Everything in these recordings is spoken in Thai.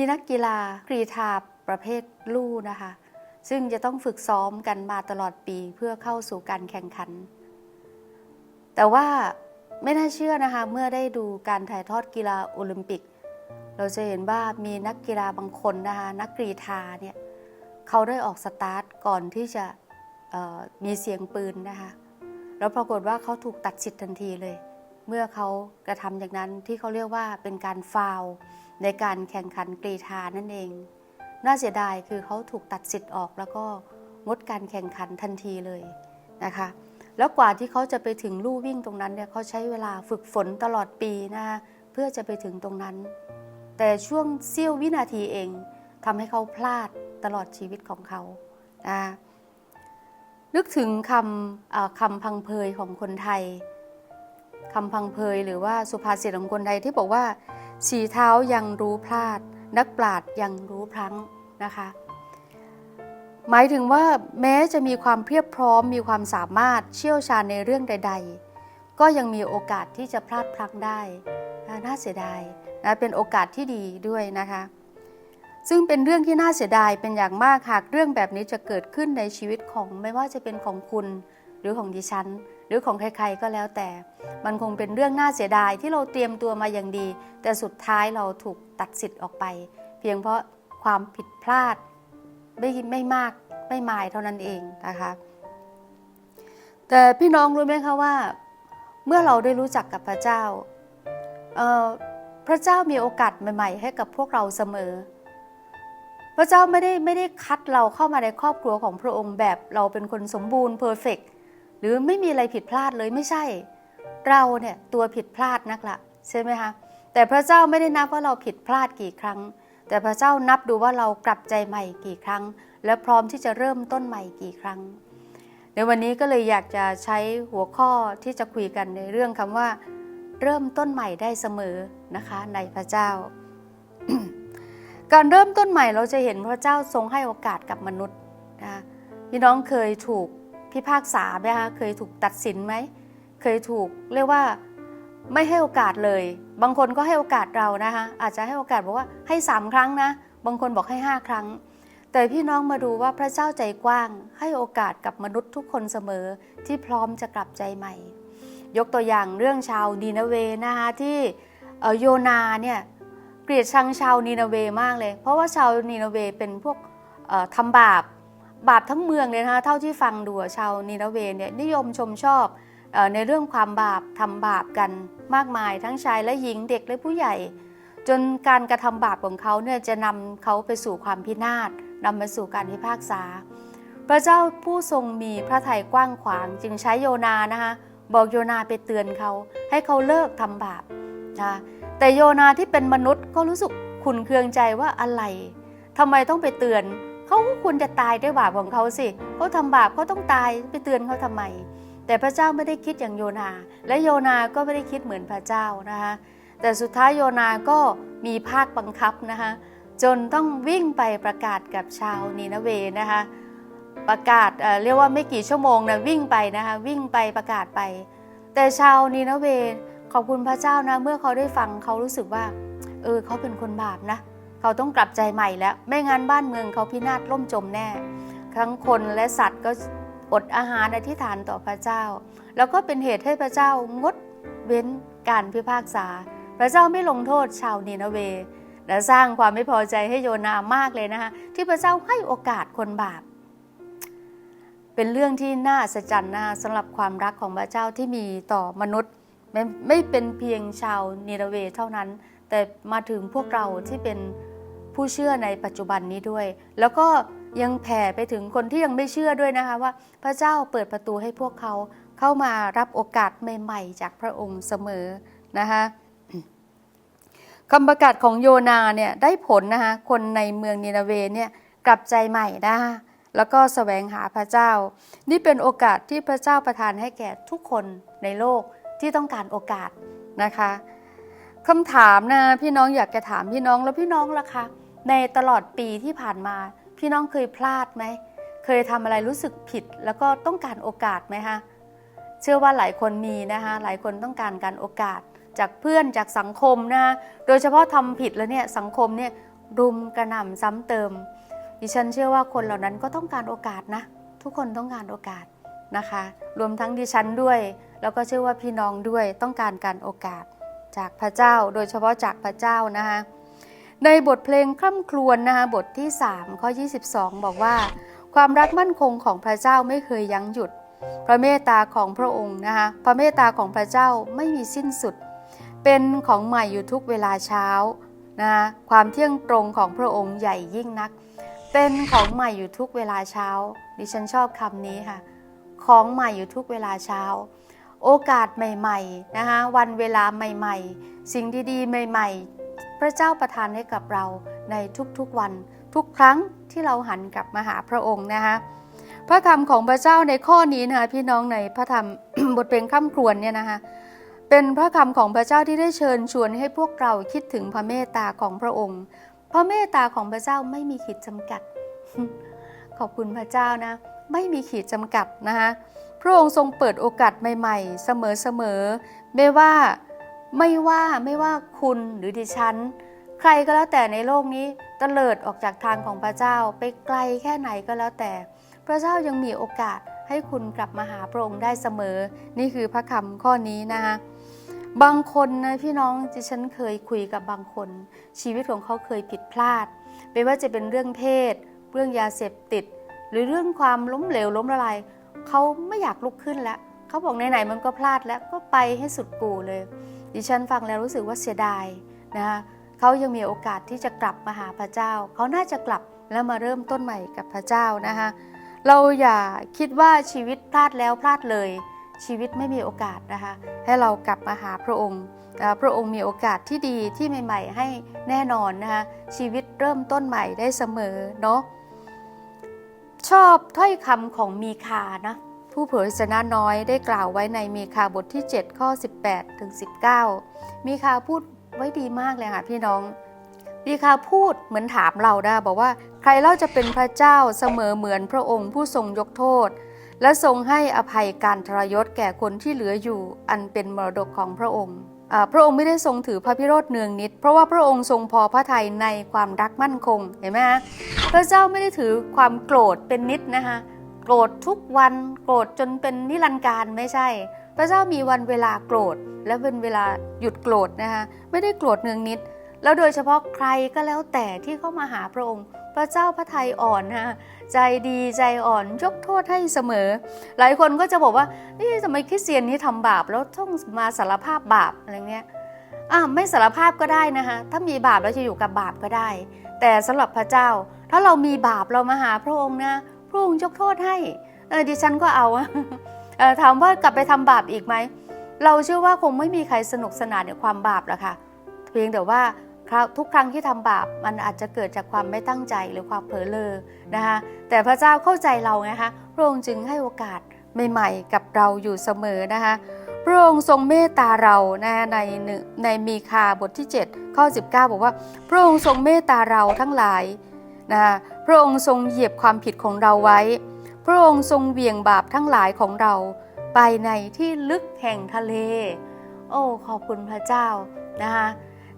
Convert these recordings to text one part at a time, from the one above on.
มีนักกีฬากรีฑาประเภทลู่นะคะ ซึ่งจะต้องฝึกซ้อมกันมาตลอดปีเพื่อเข้าสู่การแข่งขัน แต่ว่าไม่น่าเชื่อนะคะ เมื่อได้ดูการถ่ายทอดกีฬาโอลิมปิก เราจะเห็นว่ามีนักกีฬาบางคนนะคะ นักกรีฑาเนี่ยเขาได้ออกสตาร์ทก่อนที่จะมีเสียงปืนนะคะ แล้วปรากฏว่าเขาถูกตัดสิทธิ์ทันทีเลย เมื่อเขากระทำอย่างนั้นที่เขาเรียกว่าเป็นการฟาว ในการแข่งขันกรีฑานั่นเอง น่าเสียดายคือเขาถูกตัดสิทธิ์ออกแล้วก็งดการแข่งขันทันทีเลยนะคะ แล้วกว่าที่เขาจะไปถึงลู่วิ่งตรงนั้นเนี่ยเขาใช้เวลาฝึกฝนตลอดปีนะคะเพื่อจะไปถึงตรงนั้น แต่ช่วงเสี้ยววินาทีเองทำให้เขาพลาดตลอดชีวิตของเขานะคะนึกถึงคำคำพังเพยของคนไทยคำพังเพยหรือว่าสุภาษิตของคนไทยที่บอกว่า สีเท้ายังรู้พลาด นักปราดยังรู้พลั้งนะคะ หมายถึงว่าแม้จะมีความเพียบพร้อมมีความสามารถเชี่ยวชาญในเรื่องใด ๆ ก็ยังมีโอกาสที่จะพลาดพลั้งได้นะน่าเสียดายนะเป็นโอกาสที่ดีด้วยนะคะ ซึ่งเป็นเรื่องที่น่าเสียดายเป็นอย่างมากหากเรื่องแบบนี้จะเกิดขึ้นในชีวิตของไม่ว่าจะเป็นของคุณหรือของดิฉัน หรือของใครๆก็แล้วแต่ มันคงเป็นเรื่องน่าเสียดายที่เราเตรียมตัวมาอย่างดี แต่สุดท้ายเราถูกตัดสิทธิ์ออกไป เพียงเพราะความผิดพลาดไม่ไม่มากไม่มายเท่านั้นเองนะคะแต่พี่น้องรู้ไหมคะว่า เมื่อเราได้รู้จักกับพระเจ้าพระเจ้ามีโอกาสใหม่ ๆ ให้กับพวกเราเสมอ พระเจ้าไม่ได้ไม่ได้คัดเราเข้ามาในครอบครัวของพระองค์แบบเราเป็นคนสมบูรณ์เพอร์เฟก หรือไม่มีอะไรผิดพลาดเลยไม่ใช่ เราเนี่ยตัวผิดพลาดนักละใช่ไหมคะแต่พระเจ้าไม่ได้นับว่าเราผิดพลาดกี่ครั้ง แต่พระเจ้านับดูว่าเรากลับใจใหม่กี่ครั้ง และพร้อมที่จะเริ่มต้นใหม่กี่ครั้ง ในวันนี้ก็เลยอยากจะใช้หัวข้อที่จะคุยกันในเรื่องคำว่า เริ่มต้นใหม่ได้เสมอนะคะในพระเจ้า การเริ่มต้นใหม่เราจะเห็นพระเจ้าทรงให้โอกาสกับมนุษย์นะพี่น้องเคยถูก พิพากษาไหมคะเคยถูกตัดสินไหม เคยถูกเรียกว่าไม่ให้โอกาสเลย บางคนก็ให้โอกาสเรานะคะอาจจะให้โอกาสบอกว่าให้สามครั้งนะ บางคนบอกให้ห้าครั้ง แต่พี่น้องมาดูว่าพระเจ้าใจกว้าง ให้โอกาสกับมนุษย์ทุกคนเสมอที่พร้อมจะกลับใจใหม่ ยกตัวอย่างเรื่องชาวดีนาเวนะคะที่โยนาเนี่ยเกลียดชังชาวนีนาเวมากเลย เพราะว่าชาวนีนาเวเป็นพวกทำบาป บาปทั้งเมืองเลยนะคะเท่าที่ฟังดูชาวนีนาเวเนี่ยนิยมชมชอบในเรื่องความบาปทำบาปกันมากมาย ทั้งชายและหญิงเด็กและผู้ใหญ่ จนการกระทำบาปของเขาเนี่ยจะนำเขาไปสู่ความพินาศนำมาสู่การพิพากษา พระเจ้าผู้ทรงมีพระทัยกว้างขวาง จึงใช้โยนานะคะบอกโยนาไปเตือนเขา ให้เขาเลิกทำบาปนะแต่โยนาที่เป็นมนุษย์ก็รู้สึกขุนเคืองใจว่าอะไรทำไมต้องไปเตือน เขาก็ควรจะตายด้วยบาปของเขาสิเขาทำบาปเขาต้องตายไปเตือนเขาทำไม แต่พระเจ้าไม่ได้คิดอย่างโยนา และโยนาก็ไม่ได้คิดเหมือนพระเจ้านะคะแต่สุดท้ายโยนาก็มีภาคบังคับนะคะจนต้องวิ่งไปประกาศกับชาวนีนาเวนะคะประกาศเออเรียกว่าไม่กี่ชั่วโมงนะวิ่งไปนะคะวิ่งไปประกาศไป แต่ชาวนีนาเวขอบคุณพระเจ้านะเมื่อเขาได้ฟังเขารู้สึกว่าเออเขาเป็นคนบาปนะเเขาต้องกลับใจใหม่แล้ว ไม่งั้นบ้านเมืองเขาพินาศล่มจมแน่ ทั้งคนและสัตว์ก็อดอาหารอธิษฐานต่อพระเจ้า แล้วก็เป็นเหตุให้พระเจ้างดเว้นการพิพากษา พระเจ้าไม่ลงโทษชาวนีนาเว และสร้างความไม่พอใจให้โยนามากเลยนะคะที่พระเจ้าให้โอกาสคนบาป เป็นเรื่องที่น่าอัศจรนะคะสำหรับความรักของพระเจ้าที่มีต่อมนุษย์ไม่ไม่เป็นเพียงชาวนีนาเวเท่านั้น แต่มาถึงพวกเราที่เป็น ผู้เชื่อในปัจจุบันนี้ด้วย แล้วก็ยังแผ่ไปถึงคนที่ยังไม่เชื่อด้วยนะคะว่า พระเจ้าเปิดประตูให้พวกเขาเข้ามารับโอกาสใหม่ ๆ จากพระองค์เสมอนะคะคำประกาศของโยนาเนี่ยได้ผลนะคะคนในเมืองนินาเวเนี่ยกลับใจใหม่นะคะแล้วก็แสวงหาพระเจ้า นี่เป็นโอกาสที่พระเจ้าประทานให้แก่ทุกคนในโลกที่ต้องการโอกาสนะคะคำถามนะพี่น้องอยากจะถามพี่น้องแล้วพี่น้องล่ะคะ ในตลอดปีที่ผ่านมา พี่น้องเคยพลาดไหม เคยทำอะไรรู้สึกผิด แล้วก็ต้องการโอกาสไหมคะเชื่อว่าหลายคนมีนะคะหลายคนต้องการการโอกาส จากเพื่อนจากสังคมนะคะโดยเฉพาะทำผิดแล้วเนี่ยสังคมเนี่ยรุมกระหน่ำซ้ำเติม ดิฉันเชื่อว่าคนเหล่านั้นก็ต้องการโอกาสนะ ทุกคนต้องการโอกาสนะคะ รวมทั้งดิฉันด้วย แล้วก็เชื่อว่าพี่น้องด้วยต้องการการโอกาสจากพระเจ้า โดยเฉพาะจากพระเจ้านะคะ ในบทเพลงคร่ำครวญนะคะบทที่ 3 ข้อ 22 บอกว่า ความรักมั่นคงของพระเจ้าไม่เคยยั้งหยุด พระเมตตาของพระองค์นะคะพระเมตตาของพระเจ้าไม่มีสิ้นสุด เป็นของใหม่อยู่ทุกเวลาเช้านะคะความเที่ยงตรงของพระองค์ใหญ่ยิ่งนัก เป็นของใหม่อยู่ทุกเวลาเช้า ดิฉันชอบคำนี้ค่ะ ของใหม่อยู่ทุกเวลาเช้า โอกาสใหม่ๆนะคะวันเวลาใหม่ ๆ สิ่งดีๆ ใหม่ ๆ พระเจ้าประทานให้กับเราในทุกๆวัน ทุกครั้งที่เราหันกลับมาหาพระองค์นะคะพระคำของพระเจ้าในข้อนี้นะคะพี่น้องในพระธรรมบทเพลงข้ามครวนเนี่ยนะคะเป็นพระคำของพระเจ้าที่ได้เชิญชวนให้พวกเราคิดถึงพระเมตตาของพระองค์ พระเมตตาของพระเจ้าไม่มีขีดจำกัด ขอบคุณพระเจ้านะ ไม่มีขีดจำกัดนะคะพระองค์ทรงเปิดโอกาสใหม่ ๆ เสมอๆไม่ว่า ไม่ว่าไม่ว่าคุณหรือดิฉัน ใครก็แล้วแต่ในโลกนี้ตะเลิดออกจากทางของพระเจ้าไปไกลแค่ไหนก็แล้วแต่ พระเจ้ายังมีโอกาสให้คุณกลับมาหาพระองค์ได้เสมอ นี่คือพระคำข้อนี้นะคะบางคนนะพี่น้องที่ฉันเคยคุยกับบางคน ชีวิตของเขาเคยผิดพลาด ไม่ว่าจะเป็นเรื่องเพศ เรื่องยาเสพติด หรือเรื่องความล้มเหลวล้มละลายเขาไม่อยากลุกขึ้นแล้วเขาบอกไหนๆมันก็พลาดแล้วก็ไปให้สุดกูเลย ดิฉันฟังแล้วรู้สึกว่าเสียดายนะคะเขายังมีโอกาสที่จะกลับมาหาพระเจ้า เขาน่าจะกลับแล้วมาเริ่มต้นใหม่กับพระเจ้านะคะเราอย่าคิดว่าชีวิตพลาดแล้วพลาดเลย ชีวิตไม่มีโอกาสนะคะ ให้เรากลับมาหาพระองค์พระองค์มีโอกาสที่ดีที่ใหม่ ๆ ให้แน่นอนนะคะชีวิตเริ่มต้นใหม่ได้เสมอเนาะชอบถ้อยคำของมีคานะ ผู้เผยชนะน้อยได้กล่าวไว้ในมีคาบทที่ 7 ข้อ 18 ถึง 19 มีคาพูดไว้ดีมากเลยค่ะพี่น้อง มีคาพูดเหมือนถามเราได้บอกว่าใครเล่าจะเป็นพระเจ้าเสมอเหมือนพระองค์ผู้ทรงยกโทษ และทรงให้อภัยการทรยศแก่คนที่เหลืออยู่อันเป็นมรดกของพระองค์พระองค์ไม่ได้ทรงถือพระพิโรธเนืองนิด เพราะว่าพระองค์ทรงพอพระทัยในความรักมั่นคงเห็นไหมฮะพระเจ้าไม่ได้ถือความโกรธเป็นนิดนะคะ โกรธทุกวันโกรธจนเป็นนิรันดร์การไม่ใช่ พระเจ้ามีวันเวลาโกรธ และเป็นเวลาหยุดโกรธนะคะไม่ได้โกรธเนืองนิด แล้วโดยเฉพาะใครก็แล้วแต่ที่เข้ามาหาพระองค์ พระเจ้าพระทัยอ่อนนะใจดีใจอ่อนยกโทษให้เสมอ หลายคนก็จะบอกว่านี่ทำไมคริสเตียนนี้ทำบาปแล้วต้องมาสารภาพบาปอะไรเงี้ยอะไม่สารภาพก็ได้นะคะถ้ามีบาปแล้วจะอยู่กับบาปก็ได้ แต่สำหรับพระเจ้าถ้าเรามีบาปเรามาหาพระองค์นะ พระองค์ยกโทษให้เออดิฉันก็เอาเออถามว่ากลับไปทำบาปอีกไหมเราเชื่อว่าคงไม่มีใครสนุกสนานในความบาปหรอกค่ะ เพียงแต่ว่าทุกครั้งที่ทำบาปมันอาจจะเกิดจากความไม่ตั้งใจหรือความเผลอเลอนะคะแต่พระเจ้าเข้าใจเราไงคะพระองค์จึงให้โอกาสใหม่ๆ กับเราอยู่เสมอนะคะพระองค์ทรงเมตตาเรานะในในมีคาบทที่ 7 ข้อ 19 บอกว่า พระองค์ทรงเมตตาเราทั้งหลายนะคะ ระองค์ทรงเหยียบความผิดของเราไว้ พระองค์ทรงเบี่ยงบาปทั้งหลายของเราไปในที่ลึกแห่งทะเล โอ้ขอบคุณพระเจ้านะคะ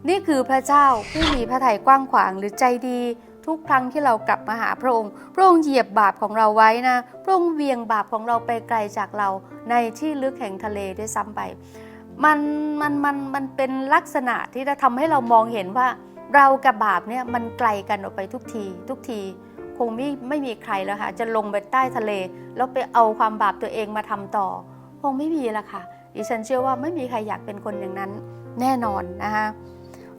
นี่คือพระเจ้าผู้มีพระทัยกว้างขวางหรือใจดี ทุกครั้งที่เรากลับมาหาพระองค์ พระองค์เหยียบบาปของเราไว้นะ พระองค์เวียงบาปของเราไปไกลจากเราในที่ลึกแห่งทะเลด้วยซ้ำไป มันมันมันมันเป็นลักษณะที่จะทำให้เรามองเห็นว่า เรากับบาปเนี่ยมันไกลกันออกไปทุกที ทุกทีคงไม่ไม่มีใครแล้วค่ะจะลงไปใต้ทะเล แล้วไปเอาความบาปตัวเองมาทำต่อ คงไม่มีละค่ะ ดิฉันเชื่อว่าไม่มีใครอยากเป็นคนอย่างนั้นแน่นอนนะคะ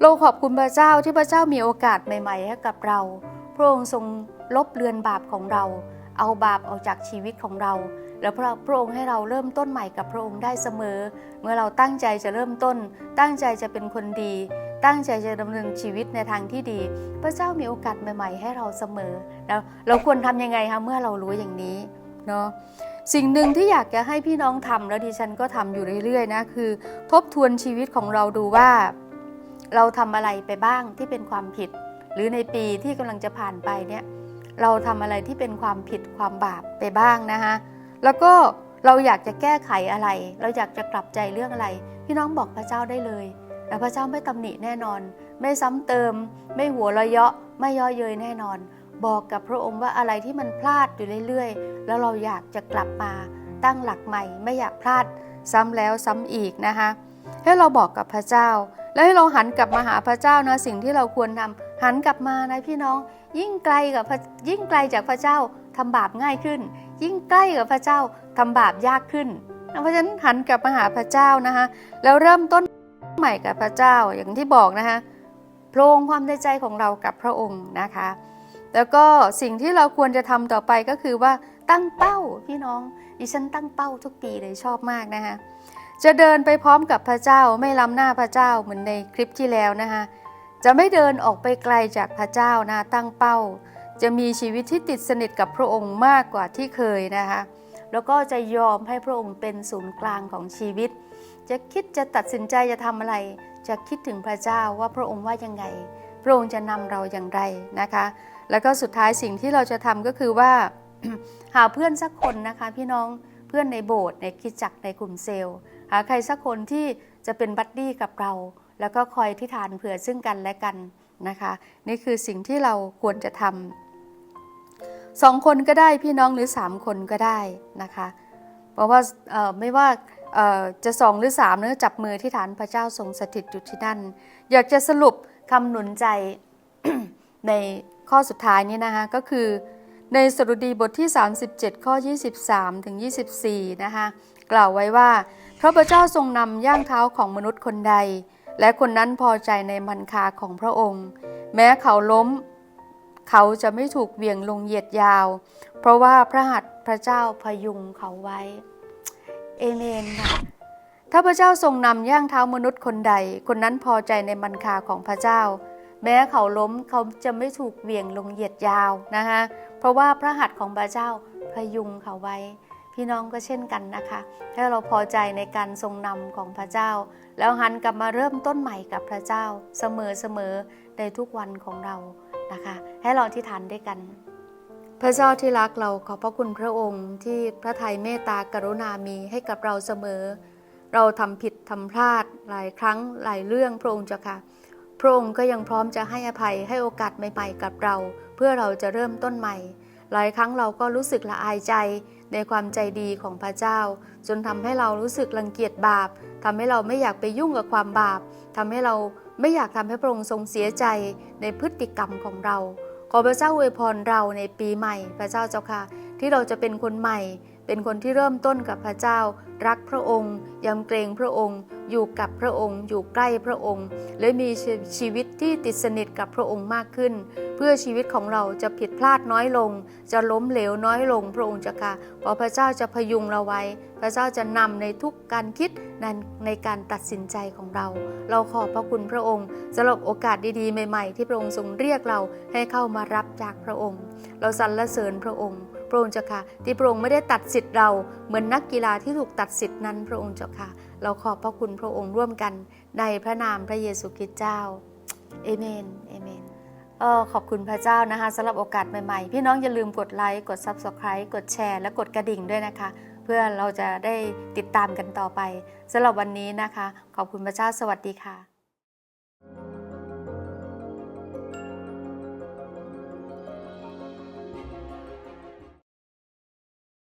เราขอบคุณพระเจ้าที่พระเจ้ามีโอกาสใหม่ ๆ ให้กับเรา พระองค์ทรงลบเลือนบาปของเรา เอาบาปออกจากชีวิตของเรา แล้วพระพระองค์ให้เราเริ่มต้นใหม่กับพระองค์ได้เสมอ เมื่อเราตั้งใจจะเริ่มต้น ตั้งใจจะเป็นคนดี ตั้งใจจะดำเนินชีวิตในทางที่ดี พระเจ้ามีโอกาสใหม่ ๆ ให้เราเสมอแล้วเราควรทำยังไงคะเมื่อเรารู้อย่างนี้เนาะสิ่งหนึ่งที่อยากจะให้พี่น้องทำแล้วดิฉันก็ทำอยู่เรื่อยๆนะคือ ทบทวนชีวิตของเราดูว่า เราทำอะไรไปบ้างที่เป็นความผิด หรือในปีที่กำลังจะผ่านไปเนี่ยเราทำอะไรที่เป็นความผิดความบาปไปบ้างนะคะแล้วก็เราอยากจะแก้ไขอะไร เราอยากจะกลับใจเรื่องอะไร พี่น้องบอกพระเจ้าได้เลย แต่พระเจ้าไม่ตำหนิแน่นอน ไม่ซ้ำเติม ไม่หัวเราะเยาะไม่ย่อเย้ยแน่นอน บอกกับพระองค์ว่าอะไรที่มันพลาดอยู่เรื่อยๆ แล้วเราอยากจะกลับมาตั้งหลักใหม่ ไม่อยากพลาดซ้ำแล้วซ้ำอีกนะคะ ให้เราบอกกับพระเจ้า แล้วให้เราหันกลับมาหาพระเจ้านะสิ่งที่เราควรทำหันกลับมานะพี่น้อง ยิ่งไกลกับพยิ่งไกลจากพระเจ้าทำบาปง่ายขึ้น ยิ่งใกล้กับพระเจ้าทำบาปยากขึ้น เพราะฉะนั้นหันกลับมาหาพระเจ้านะคะแล้วเริ่มต้น ใหม่กับพระเจ้าอย่างที่บอกนะคะโปรงความในใจของเรากับพระองค์นะคะ แล้วก็สิ่งที่เราควรจะทำต่อไปก็คือว่าตั้งเป้าพี่น้องดิฉันตั้งเป้าทุกปีเลยชอบมากนะคะจะเดินไปพร้อมกับพระเจ้าไม่ล้ำหน้าพระเจ้าเหมือนในคลิปที่แล้วนะคะจะไม่เดินออกไปไกลจากพระเจ้านะตั้งเป้า จะมีชีวิตที่ติดสนิทกับพระองค์มากกว่าที่เคยนะคะแล้วก็จะยอมให้พระองค์เป็นศูนย์กลางของชีวิต จะคิดจะตัดสินใจจะทำอะไร จะคิดถึงพระเจ้าว่าพระองค์ว่ายังไง พระองค์จะนำเราอย่างไรนะคะ แล้วก็สุดท้ายสิ่งที่เราจะทำก็คือว่าหาเพื่อนสักคนนะคะ พี่น้องเพื่อนในโบสถ์ในคิดจักในกลุ่มเซลล์หาใครสักคนที่จะเป็นบัดดี้กับเรา แล้วก็คอยที่ฐานเผื่อซึ่งกันและกันนะคะ นี่คือสิ่งที่เราควรจะทำสองคนก็ได้พี่น้องหรือสามคนก็ได้นะคะ เพราะว่าไม่ว่า จะสองหรือสามเนื้อจับมือที่ฐานพระเจ้าทรงสถิตอยู่ที่นั่น อยากจะสรุปคำหนุนใจในข้อสุดท้ายนี้นะคะก็คือในสรุดีบทที่ 37 ข้อ 23 ถึง 24 นะคะกล่าวไว้ว่า พระพเจ้าทรงนำย่างเท้าของมนุษย์คนใด และคนนั้นพอใจในมันคาของพระองค์ แม้เขาล้ม เขาจะไม่ถูกเบี่ยงลงเหยียดยาว เพราะว่าพระหัตถ์พระเจ้าพยุงเขาไว้ เอเมนค่ะถ้าพระเจ้าทรงนำย่างเท้ามนุษย์คนใด คนนั้นพอใจในมันคาของพระเจ้า แม้เขาล้มเขาจะไม่ถูกเหวี่ยงลงเหยียดยาวนะคะเพราะว่าพระหัตถ์ของพระเจ้าพยุงเขาไว้ พี่น้องก็เช่นกันนะคะถ้าเราพอใจในการทรงนำของพระเจ้า แล้วหันกลับมาเริ่มต้นใหม่กับพระเจ้าเสมอๆในทุกวันของเรานะคะ ให้เราที่ฐานด้วยกัน พระเจ้าที่รักเราขอบพระคุณพระองค์ที่พระทัยเมตตากรุณามีให้กับเราเสมอ เราทำผิดทำพลาดหลายครั้งหลายเรื่องพระองค์เจ้าค่ะ พระองค์ก็ยังพร้อมจะให้อภัยให้โอกาสใหม่ๆกับเรา เพื่อเราจะเริ่มต้นใหม่ หลายครั้งเราก็รู้สึกละอายใจในความใจดีของพระเจ้า จนทำให้เรารู้สึกรังเกียจบาปทำให้เราไม่อยากไปยุ่งกับความบาปทำให้เราไม่อยากทำให้พระองค์ทรงเสียใจในพฤติกรรมของเรา ขอพระเจ้าอวยพรเราในปีใหม่ พระเจ้าเจ้าค่ะ ที่เราจะเป็นคนใหม่ เป็นคนที่เริ่มต้นกับพระเจ้า รักพระองค์ ยำเกรงพระองค์ อยู่กับพระองค์ อยู่ใกล้พระองค์ และมีชีวิตที่ติดสนิทกับพระองค์มากขึ้น เพื่อชีวิตของเราจะผิดพลาดน้อยลง จะล้มเหลวน้อยลง พระองค์จ้าค่ะเพราะพระเจ้าจะพยุงเราไว้ พระเจ้าจะนำในทุกการคิดในในการตัดสินใจของเรา เราขอบพระคุณพระองค์สำหรับโอกาสดีๆ ใหม่ ๆ ที่พระองค์ทรงเรียกเราให้เข้ามารับจากพระองค์ เราสรรเสริญพระองค์ พระองค์เจ้าค่ะ ที่พระองค์ไม่ได้ตัดสิทธิ์เราเหมือนนักกีฬาที่ถูกตัดสิทธิ์นั้นพระองค์เจ้าค่ะ เราขอบพระคุณพระองค์ร่วมกันในพระนามพระเยซูคริสต์เจ้าเอเมนเอเมนเออขอบคุณพระเจ้านะคะสำหรับโอกาสใหม่ๆ พี่น้องอย่าลืมกดไลค์กด Subscribe กดแชร์ และกดกระดิ่งด้วยนะคะ เพื่อเราจะได้ติดตามกันต่อไปสำหรับวันนี้นะคะ ขอบคุณพระเจ้าสวัสดีค่ะ